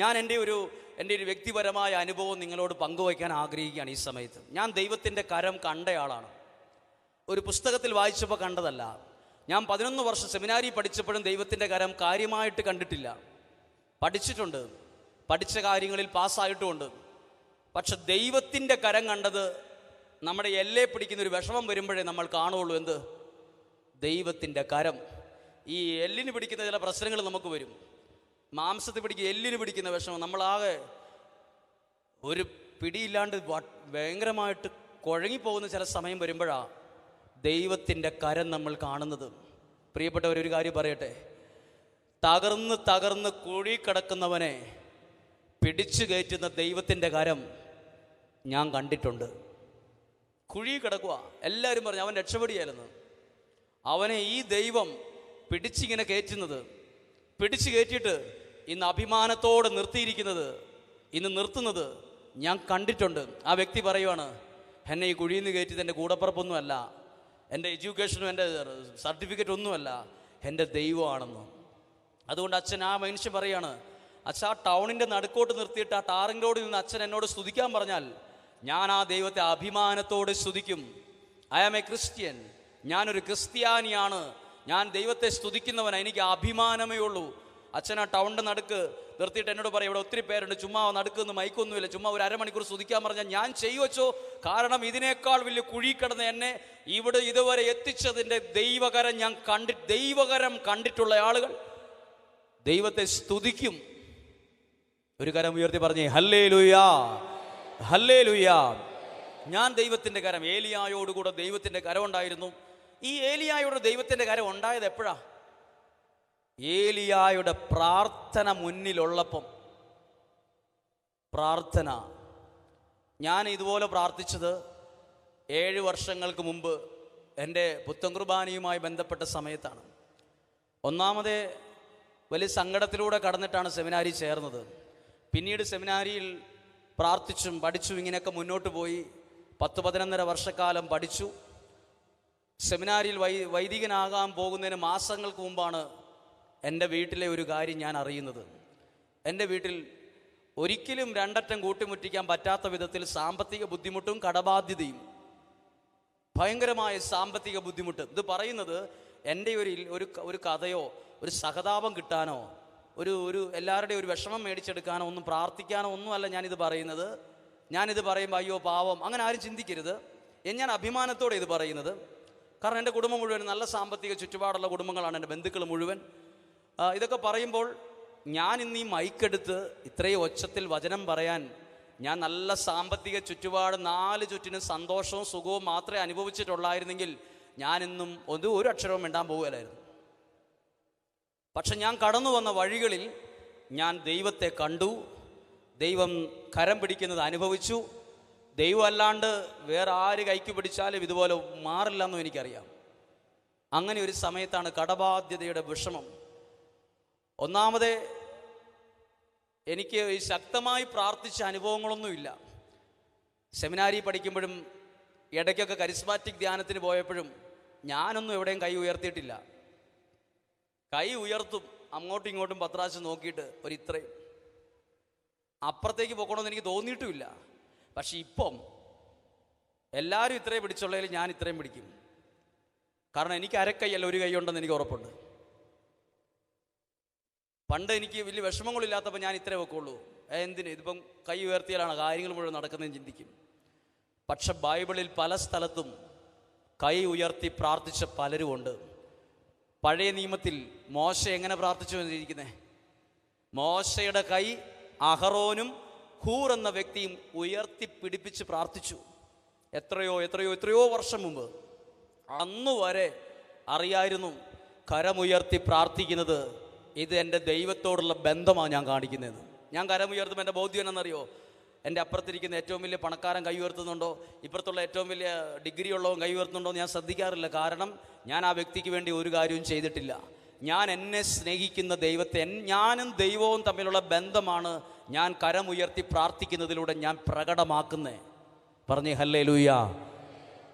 ഞാൻ എന്റെ ഒരു എന്റെ ഒരു വ്യക്തിപരമായ അനുഭവം നിങ്ങളോട് പങ്കുവയ്ക്കാൻ ആഗ്രഹിക്കുകയാണ് ഈ സമയത്ത്. ഞാൻ ദൈവത്തിന്റെ കരം കണ്ടയാളാണ് ഒരു പുസ്തകത്തിൽ വായിച്ചപ്പോൾ കണ്ടതല്ല. ഞാൻ പതിനൊന്ന് വർഷം സെമിനാരി പഠിച്ചപ്പോഴും ദൈവത്തിന്റെ കരം കാര്യമായിട്ട് കണ്ടിട്ടില്ല. പഠിച്ചിട്ടുണ്ട്. പഠിച്ച കാര്യങ്ങളിൽ പാസ്സായിട്ടുമുണ്ട്. പക്ഷെ ദൈവത്തിന്റെ കരം കണ്ടത് നമ്മുടെ എല്ലേ പിടിക്കുന്ന ഒരു വിഷമം വരുമ്പോഴേ നമ്മൾ കാണുള്ളൂ എന്ത്? ദൈവത്തിന്റെ കരം. ഈ എല്ലിന് പിടിക്കുന്ന ചില പ്രശ്നങ്ങൾ നമുക്ക് വരും. മാംസത്തിൽ പിടിക്കുക എല്ലിന് പിടിക്കുന്ന വിഷമം. നമ്മളാകെ ഒരു പിടിയില്ലാണ്ട് ഭയങ്കരമായിട്ട് കുഴങ്ങിപ്പോകുന്ന ചില സമയം വരുമ്പോഴാണ് ദൈവത്തിന്റെ കരം നമ്മൾ കാണുന്നത്. പ്രിയപ്പെട്ടവർ ഒരു കാര്യം പറയട്ടെ. തകർന്ന് തകർന്ന് കുഴി കിടക്കുന്നവനെ പിടിച്ചു കയറ്റുന്ന ദൈവത്തിന്റെ കരം ഞാൻ കണ്ടിട്ടുണ്ട്. കുഴി കിടക്കുക എല്ലാവരും പറഞ്ഞു അവൻ രക്ഷപ്പെടുകയായിരുന്നു അവനെ ഈ ദൈവം പിടിച്ചിങ്ങനെ കയറ്റുന്നത്. പിടിച്ചു കയറ്റിയിട്ട് ഇന്ന് അഭിമാനത്തോടെ നിർത്തിയിരിക്കുന്നത് ഇന്ന് നിർത്തുന്നത് ഞാൻ കണ്ടിട്ടുണ്ട്. ആ വ്യക്തി പറയുവാണ് എന്നെ ഈ കുഴിയിൽ നിന്ന് കയറ്റിയത് എന്റെ കൂടപ്പുറപ്പൊന്നുമല്ല എന്റെ എഡ്യൂക്കേഷനും എന്റെ സർട്ടിഫിക്കറ്റ് ഒന്നുമല്ല എന്റെ ദൈവമാണെന്ന്. അതുകൊണ്ട് അച്ഛൻ ആ മനുഷ്യൻ പറയാണ് അച്ഛൻ ആ ടൗണിന്റെ നടുക്കോട്ട് നിർത്തിയിട്ട് ആ ടാറിംഗ് റോഡിൽ നിന്ന് അച്ഛൻ എന്നോട് സ്തുതിക്കാൻ പറഞ്ഞാൽ ഞാൻ ആ ദൈവത്തെ അഭിമാനത്തോടെ സ്തുതിക്കും. ഐ ആം എ ക്രിസ്ത്യൻ ഞാനൊരു ക്രിസ്ത്യാനിയാണ്. ഞാൻ ദൈവത്തെ സ്തുതിക്കുന്നവൻ എനിക്ക് അഭിമാനമേ ഉള്ളൂ. അച്ഛൻ ആ ടൗണിന്റെ നടുക്ക് നിർത്തിയിട്ട് എന്നോട് പറയും ഇവിടെ ഒത്തിരി പേരുണ്ട് ചുമ്മാ നടുക്കൊന്നും മൈക്കൊന്നുമില്ല ചുമ്മാ ഒരു അരമണിക്കൂർ സ്തുതിക്കാൻ പറഞ്ഞാൽ ഞാൻ ചെയ്യുവച്ചോ കാരണം ഇതിനേക്കാൾ വലിയ കുഴി കിടന്ന് എന്നെ ഇവിടെ ഇതുവരെ എത്തിച്ചതിന്റെ ദൈവകരം ഞാൻ കണ്ടി ദൈവകരം കണ്ടിട്ടുള്ള ആളുകൾ ദൈവത്തെ സ്തുതിക്കും. ഒരു കരം ഉയർത്തി പറഞ്ഞേ ഹല്ലേ ലുയാ ഹല്ലേ ലുയാ ഞാൻ ദൈവത്തിന്റെ കരം ഏലിയായോടുകൂടെ ദൈവത്തിന്റെ കരം ഉണ്ടായിരുന്നു. ഈ ഏലിയായുടെ ദൈവത്തിന്റെ കാര്യം ഉണ്ടായത് എപ്പോഴാ? ഏലിയായുടെ പ്രാർത്ഥന മുന്നിലുള്ളപ്പം. പ്രാർത്ഥന. ഞാൻ ഇതുപോലെ പ്രാർത്ഥിച്ചത് ഏഴ് വർഷങ്ങൾക്ക് മുമ്പ് എന്റെ പുത്തൻ കുർബാനയുമായി ബന്ധപ്പെട്ട സമയത്താണ്. ഒന്നാമത് വലിയ സങ്കടത്തിലൂടെ കടന്നിട്ടാണ് സെമിനാരി ചേർന്നത്. പിന്നീട് സെമിനാരിയിൽ പ്രാർത്ഥിച്ചും പഠിച്ചും ഇങ്ങനെയൊക്കെ മുന്നോട്ട് പോയി. പത്ത് പതിനൊന്നര വർഷക്കാലം പഠിച്ചു. സെമിനാരിയിൽ വൈ വൈദികനാകാൻ പോകുന്നതിന് മാസങ്ങൾക്ക് മുമ്പാണ് എന്റെ വീട്ടിലെ ഒരു കാര്യം ഞാൻ അറിയുന്നത്. എന്റെ വീട്ടിൽ ഒരിക്കലും രണ്ടറ്റം കൂട്ടിമുറ്റിക്കാൻ പറ്റാത്ത വിധത്തിൽ സാമ്പത്തിക ബുദ്ധിമുട്ടും കടബാധ്യതയും ഭയങ്കരമായ സാമ്പത്തിക ബുദ്ധിമുട്ട്. ഇത് പറയുന്നത് എന്റെ ഒരു ഒരു ഒരു കഥയോ ഒരു സഹതാപം കിട്ടാനോ ഒരു ഒരു എല്ലാവരുടെയും ഒരു വിഷമം മേടിച്ചെടുക്കാനോ ഒന്നും പ്രാർത്ഥിക്കാനോ ഒന്നുമല്ല ഞാനിത് പറയുന്നത്. ഞാനിത് പറയുമ്പോൾ അയ്യോ പാവം. അങ്ങനെ ആരും ചിന്തിക്കരുത്. ഞാൻ അഭിമാനത്തോടെ ഇത് പറയുന്നത്. കാരണം എന്റെ കുടുംബം മുഴുവൻ നല്ല സാമ്പത്തിക ചുറ്റുപാടുള്ള കുടുംബങ്ങളാണ് എന്റെ ബന്ധുക്കൾ മുഴുവൻ. ഇതൊക്കെ പറയുമ്പോൾ ഞാൻ ഇന്ന് ഈ മൈക്കെടുത്ത് ഇത്രയും ഒച്ചത്തിൽ വചനം പറയാൻ ഞാൻ നല്ല സാമ്പത്തിക ചുറ്റുപാട് നാല് ചുറ്റിനും സന്തോഷവും സുഖവും മാത്രമേ അനുഭവിച്ചിട്ടുള്ളായിരുന്നെങ്കിൽ ഞാനിന്നും ഒരു ഒരു അക്ഷരവും മിണ്ടാൻ പോകുകയില്ലായിരുന്നു പക്ഷെ ഞാൻ കടന്നു വന്ന വഴികളിൽ ഞാൻ ദൈവത്തെ കണ്ടു ദൈവം കരം പിടിക്കുന്നത് അനുഭവിച്ചു ദൈവം അല്ലാണ്ട് വേറെ ആര് കൈക്ക് പിടിച്ചാലും ഇതുപോലെ മാറില്ല എന്നും എനിക്കറിയാം. അങ്ങനെ ഒരു സമയത്താണ് കടബാധ്യതയുടെ വിഷമം. ഒന്നാമത് എനിക്ക് ഈ ശക്തമായി പ്രാർത്ഥിച്ച അനുഭവങ്ങളൊന്നുമില്ല സെമിനാരി പഠിക്കുമ്പോഴും ഇടയ്ക്കൊക്കെ കരിസ്മാറ്റിക് ധ്യാനത്തിന് പോയപ്പോഴും ഞാനൊന്നും എവിടെയും കൈ ഉയർത്തിയിട്ടില്ല. കൈ ഉയർത്തും അങ്ങോട്ടും ഇങ്ങോട്ടും പത്രാശം നോക്കിയിട്ട് ഒരു ഇത്രയും അപ്പുറത്തേക്ക് പോകണമെന്ന് എനിക്ക് തോന്നിയിട്ടുമില്ല. പക്ഷെ ഇപ്പം എല്ലാവരും ഇത്രയും പിടിച്ചുള്ളതിൽ ഞാൻ ഇത്രയും പിടിക്കും. കാരണം എനിക്ക് അരക്കൈയല്ല ഒരു കൈ ഉണ്ടെന്ന് എനിക്ക് ഉറപ്പുണ്ട്. പണ്ട് എനിക്ക് വലിയ വിഷമങ്ങളില്ലാത്തപ്പോൾ ഞാൻ ഇത്രേ വെക്കുള്ളൂ. എന്തിന്? ഇതിപ്പം കൈ ഉയർത്തിയാലാണ് കാര്യങ്ങൾ മുഴുവൻ നടക്കുന്നതെന്ന് ചിന്തിക്കും. പക്ഷെ ബൈബിളിൽ പല സ്ഥലത്തും കൈ ഉയർത്തി പ്രാർത്ഥിച്ച പലരുമുണ്ട്. പഴയ നിയമത്തിൽ മോശ എങ്ങനെ പ്രാർത്ഥിച്ചു എന്നിരിക്കുന്നത് മോശയുടെ കൈ അഹറോനും ഹൂർ എന്ന വ്യക്തിയും ഉയർത്തിപ്പിടിപ്പിച്ച് പ്രാർത്ഥിച്ചു. എത്രയോ എത്രയോ എത്രയോ വർഷം മുമ്പ് അന്നു വരെ അറിയായിരുന്നു കരമുയർത്തി പ്രാർത്ഥിക്കുന്നത് ഇത് എന്റെ ദൈവത്തോടുള്ള ബന്ധമാണ് ഞാൻ കാണിക്കുന്നത്. ഞാൻ കരമുയർത്തുമ്പോൾ എന്റെ ബോധ്യം എന്നറിയോ എന്റെ അപ്പുറത്തിരിക്കുന്ന ഏറ്റവും വലിയ പണക്കാരൻ കൈ ഉയർത്തുന്നുണ്ടോ? ഇപ്പുറത്തുള്ള ഏറ്റവും വലിയ ഡിഗ്രി ഉള്ളവൻ കൈ ഉയർത്തുന്നുണ്ടോ ഞാൻ ശ്രദ്ധിക്കാറില്ല. കാരണം ഞാൻ ആ വ്യക്തിക്ക് വേണ്ടി ഒരു കാര്യവും ചെയ്തിട്ടില്ല. ഞാൻ എന്നെ സ്നേഹിക്കുന്ന ദൈവത്തെ ഞാനും ദൈവവും തമ്മിലുള്ള ബന്ധമാണ് ഞാൻ കരമുയർത്തി പ്രാർത്ഥിക്കുന്നതിലൂടെ ഞാൻ പ്രകടമാക്കുന്നത് പറഞ്ഞേ ഹല്ലേ ലൂയ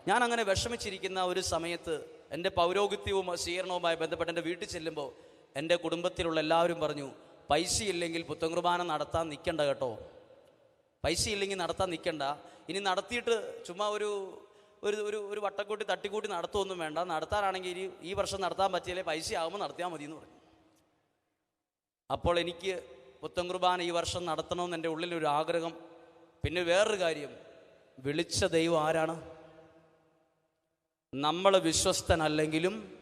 ഞാൻ അങ്ങനെ വിഷമിച്ചിരിക്കുന്ന ഒരു സമയത്ത് എന്റെ പൗരോഗിത്യവും സ്വീകരണവുമായി ബന്ധപ്പെട്ട് എന്റെ വീട്ടിൽ ചെല്ലുമ്പോൾ എന്റെ കുടുംബത്തിലുള്ള എല്ലാവരും പറഞ്ഞു പൈസ ഇല്ലെങ്കിൽ പുത്തൻകുർബാന നടത്താൻ നിൽക്കണ്ട കേട്ടോ. പൈസ ഇല്ലെങ്കിൽ നടത്താൻ നിൽക്കണ്ട. ഇനി നടത്തിയിട്ട് ചുമ്മാ ഒരു ഒരു ഒരു ഒരു വട്ടക്കൂട്ടി തട്ടിക്കൂട്ടി നടത്തുമൊന്നും വേണ്ട. നടത്താനാണെങ്കിൽ ഈ വർഷം നടത്താൻ പറ്റിയാലേ പൈസ ആകുമ്പോൾ നടത്തിയാൽ മതി എന്ന് പറഞ്ഞു. അപ്പോൾ എനിക്ക് പുത്തൻ കുർബാന ഈ വർഷം നടത്തണമെന്ന് എന്റെ ഉള്ളിലൊരു ആഗ്രഹം. പിന്നെ വേറൊരു കാര്യം. വിളിച്ച ദൈവം ആരാണ്? നമ്മൾ വിശ്വസ്തനല്ലെങ്കിലും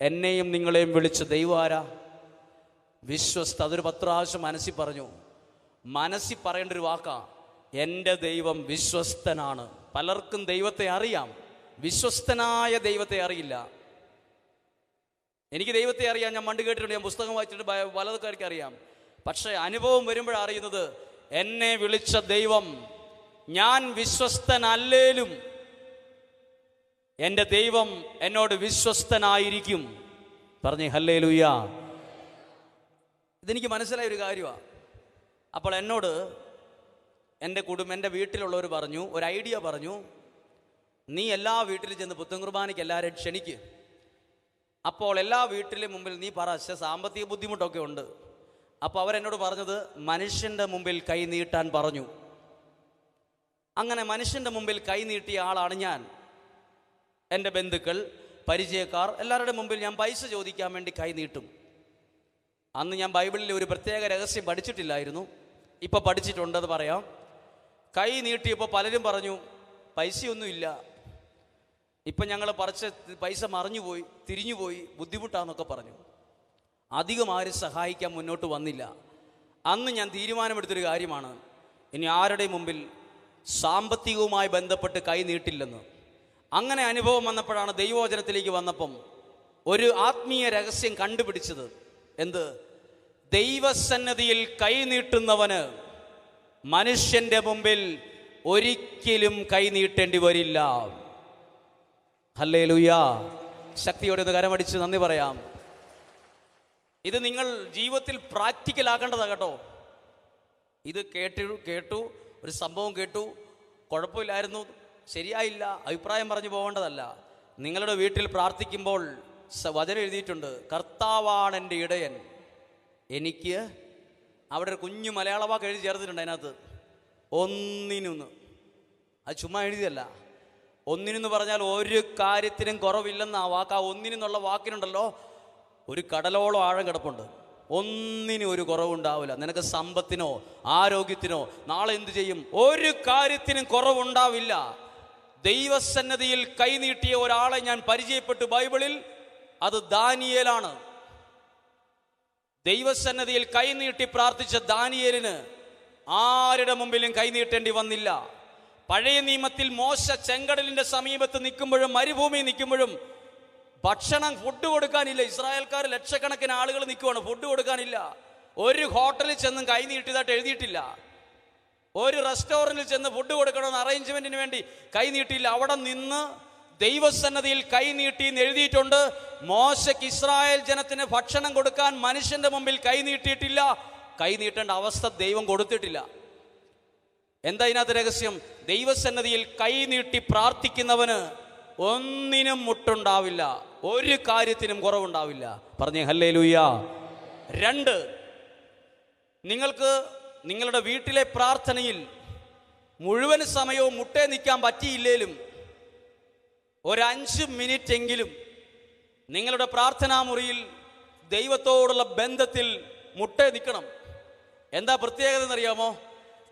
എന്നെയും നിങ്ങളെയും വിളിച്ച ദൈവം ആരാ? വിശ്വസ്ത. അതൊരു പത്ത് പ്രാവശ്യം മനസ്സിൽ പറഞ്ഞു. മനസ്സിൽ പറയേണ്ട ഒരു വാക്കാ. എന്റെ ദൈവം വിശ്വസ്തനാണ്. പലർക്കും ദൈവത്തെ അറിയാം. വിശ്വസ്തനായ ദൈവത്തെ അറിയില്ല. എനിക്ക് ദൈവത്തെ അറിയാം ഞാൻ മണ്ട് കേട്ടിട്ടുണ്ട് ഞാൻ പുസ്തകം വായിച്ചിട്ട് വലതുകാർക്ക് അറിയാം. പക്ഷേ അനുഭവം വരുമ്പോഴാണ് അറിയുന്നത് എന്നെ വിളിച്ച ദൈവം. ഞാൻ വിശ്വസ്തനല്ലേലും എന്റെ ദൈവം എന്നോട് വിശ്വസ്തനായിരിക്കും. പറഞ്ഞു ഹല്ലേ ലുയ്യ ഇതെനിക്ക് മനസ്സിലായ ഒരു കാര്യമാണ് അപ്പോൾ എന്നോട് എന്റെ കുടുംബം എന്റെ വീട്ടിലുള്ളവർ പറഞ്ഞു ഒരു ഐഡിയ പറഞ്ഞു നീ എല്ലാ വീട്ടിലും ചെന്ന് പുത്തൻ കുർബാനയ്ക്ക് എല്ലാവരെയും ക്ഷണിക്ക്. അപ്പോൾ എല്ലാ വീട്ടിലും മുമ്പിൽ നീ പറ സാമ്പത്തിക ബുദ്ധിമുട്ടൊക്കെ ഉണ്ട്. അപ്പോൾ അവരെന്നോട് പറഞ്ഞത് മനുഷ്യന്റെ മുമ്പിൽ കൈ നീട്ടാൻ പറഞ്ഞു. അങ്ങനെ മനുഷ്യന്റെ മുമ്പിൽ കൈ നീട്ടിയ ആളാണ് ഞാൻ. എന്റെ ബന്ധുക്കൾ പരിചയക്കാർ എല്ലാവരുടെ മുമ്പിൽ ഞാൻ പൈസ ചോദിക്കാൻ വേണ്ടി കൈ നീട്ടും. അന്ന് ഞാൻ ബൈബിളിൽ ഒരു പ്രത്യേക രഹസ്യം പഠിച്ചിട്ടില്ലായിരുന്നു. ഇപ്പോൾ പഠിച്ചിട്ടുണ്ടെന്ന് പറയാം. കൈ നീട്ടിയപ്പോൾ പലരും പറഞ്ഞു പൈസയൊന്നുമില്ല. ഇപ്പം ഞങ്ങൾ പറിച്ച പൈസ മറിഞ്ഞുപോയി തിരിഞ്ഞുപോയി ബുദ്ധിമുട്ടാന്നൊക്കെ പറഞ്ഞു. അധികം ആരും സഹായിക്കാൻ മുന്നോട്ട് വന്നില്ല. അന്ന് ഞാൻ തീരുമാനമെടുത്തൊരു കാര്യമാണ്. ഇനി ആരുടെ മുമ്പിൽ സാമ്പത്തികവുമായി ബന്ധപ്പെട്ട് കൈ നീട്ടില്ലെന്ന്. അങ്ങനെ അനുഭവം വന്നപ്പോഴാണ് ദൈവോചനത്തിലേക്ക് വന്നപ്പം ഒരു ആത്മീയ രഹസ്യം കണ്ടുപിടിച്ചത്. എന്ത്? ദൈവസന്നതിയിൽ കൈ നീട്ടുന്നവന് മനുഷ്യന്റെ മുമ്പിൽ ഒരിക്കലും കൈനീട്ടേണ്ടി വരില്ല. ഹല്ലേ ലുയാ ശക്തിയോടെ ഒന്ന് കരമടിച്ച് നന്ദി പറയാം. ഇത് നിങ്ങൾ ജീവിതത്തിൽ പ്രാക്ടിക്കൽ ആക്കേണ്ടതാ കേട്ടോ. ഇത് കേട്ടു കേട്ടു ഒരു സംഭവം കേട്ടു. കുഴപ്പമില്ലായിരുന്നു. ശരിയായില്ല. അഭിപ്രായം പറഞ്ഞു പോകേണ്ടതല്ല. നിങ്ങളുടെ വീട്ടിൽ പ്രാർത്ഥിക്കുമ്പോൾ വചനം എഴുതിയിട്ടുണ്ട് കർത്താവാണ് എന്റെ ഇടയൻ. എനിക്ക് അവിടെ ഒരു കുഞ്ഞു മലയാള വാക്ക് എഴുതി ചേർത്തിട്ടുണ്ട് അതിനകത്ത്. ഒന്നിനൊന്ന്. അത് ചുമ്മാ എഴുതിയല്ല ഒന്നിനെന്ന് പറഞ്ഞാൽ ഒരു കാര്യത്തിനും കുറവില്ലെന്ന് ആ വാക്ക്. ആ ഒന്നിനെന്നുള്ള വാക്കിനുണ്ടല്ലോ ഒരു കടലോളം ആഴം കിടപ്പുണ്ട്. ഒന്നിനും ഒരു കുറവുണ്ടാവില്ല. നിനക്ക് സമ്പത്തിനോ ആരോഗ്യത്തിനോ നാളെ എന്ത് ചെയ്യും? ഒരു കാര്യത്തിനും കുറവുണ്ടാവില്ല. ദൈവസന്നതിയിൽ കൈനീട്ടിയ ഒരാളെ ഞാൻ പരിചയപ്പെട്ടു ബൈബിളിൽ. അത് ദാനിയേലാണ്. ദൈവസന്നതിയിൽ കൈനീട്ടി പ്രാർത്ഥിച്ച ദാനിയേലിന് ആരുടെ മുമ്പിലും കൈനീട്ടേണ്ടി വന്നില്ല. പഴയ നിയമത്തിൽ മോശ ചെങ്കടലിന്റെ സമീപത്ത് നിൽക്കുമ്പോഴും മരുഭൂമി നിൽക്കുമ്പോഴും ഭക്ഷണം ഫുഡ് കൊടുക്കാനില്ല. ഇസ്രായേൽക്കാർ ലക്ഷക്കണക്കിന് ആളുകൾ നിൽക്കുവാണ് ഫുഡ് കൊടുക്കാനില്ല. ഒരു ഹോട്ടലിൽ ചെന്നും കൈ നീട്ടിയതായിട്ട് എഴുതിയിട്ടില്ല. ഒരു റെസ്റ്റോറന്റിൽ ചെന്ന് ഫുഡ് കൊടുക്കണമെന്ന് അറേഞ്ച്മെന്റിന് വേണ്ടി കൈ നീട്ടിയില്ല. അവിടെ നിന്ന് ദൈവസന്നതിയിൽ കൈ നീട്ടി എഴുതിയിട്ടുണ്ട്. മോശയ്ക്ക് ഇസ്രായേൽ ജനത്തിന് ഭക്ഷണം കൊടുക്കാൻ മനുഷ്യന്റെ മുമ്പിൽ കൈ നീട്ടിയിട്ടില്ല. കൈ നീട്ടേണ്ട അവസ്ഥ ദൈവം കൊടുത്തിട്ടില്ല. എന്താ ഇതിനകത്ത് രഹസ്യം? ദൈവസന്നതിയിൽ കൈ നീട്ടി പ്രാർത്ഥിക്കുന്നവന് ഒന്നിനും മുട്ടുണ്ടാവില്ല. ഒരു കാര്യത്തിനും കുറവുണ്ടാവില്ല. പറഞ്ഞേ ഹല്ലേ ലൂയ രണ്ട് നിങ്ങൾക്ക് നിങ്ങളുടെ വീട്ടിലെ പ്രാർത്ഥനയിൽ മുഴുവൻ സമയവും മുട്ടേ നിൽക്കാൻ പറ്റിയില്ലേലും ഒരഞ്ച് മിനിറ്റ് എങ്കിലും നിങ്ങളുടെ പ്രാർത്ഥനാ മുറിയിൽ ദൈവത്തോടുള്ള ബന്ധത്തിൽ മുട്ടേ നിൽക്കണം. എന്താ പ്രത്യേകത എന്നറിയാമോ?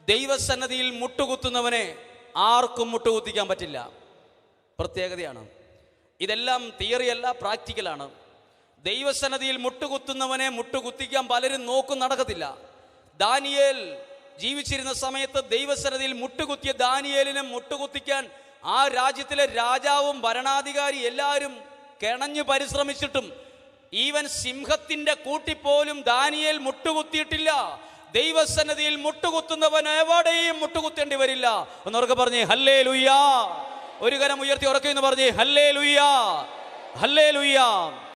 ദൈവസന്നതിയിൽ മുട്ടുകുത്തുന്നവനെ ആർക്കും മുട്ടുകുത്തിക്കാൻ പറ്റില്ല. പ്രത്യേകതയാണ്. ഇതെല്ലാം തിയറിയല്ല പ്രാക്ടിക്കലാണ്. ദൈവസന്നതിയിൽ മുട്ടുകുത്തുന്നവനെ മുട്ടുകുത്തിക്കാൻ പലരും നോക്കും നടക്കത്തില്ല. ദാനിയേൽ ജീവിച്ചിരുന്ന സമയത്ത് ദൈവസന്നതിയിൽ മുട്ടുകുത്തിയ ദാനിയേലിനെ മുട്ടുകുത്തിക്കാൻ ആ രാജ്യത്തിലെ രാജാവും ഭരണാധികാരി എല്ലാവരും കിണഞ്ഞു പരിശ്രമിച്ചിട്ടും ഈവൻ സിംഹത്തിന്റെ കൂട്ടിപ്പോലും ദാനിയേൽ മുട്ടുകുത്തിയിട്ടില്ല. ദൈവസന്നതിയിൽ മുട്ടുകുത്തുന്നവൻ എവിടെയും മുട്ടുകുത്തേണ്ടി വരില്ല. എന്നവർക്ക് പറഞ്ഞേ ഹല്ലേ ലുയ്യാ ഒരു കരം ഉയർത്തി ഉറക്കെന്ന് പറഞ്ഞേ ഹല്ലേ ലുയ്യാ ഹല്ലേ ലുയ്യാ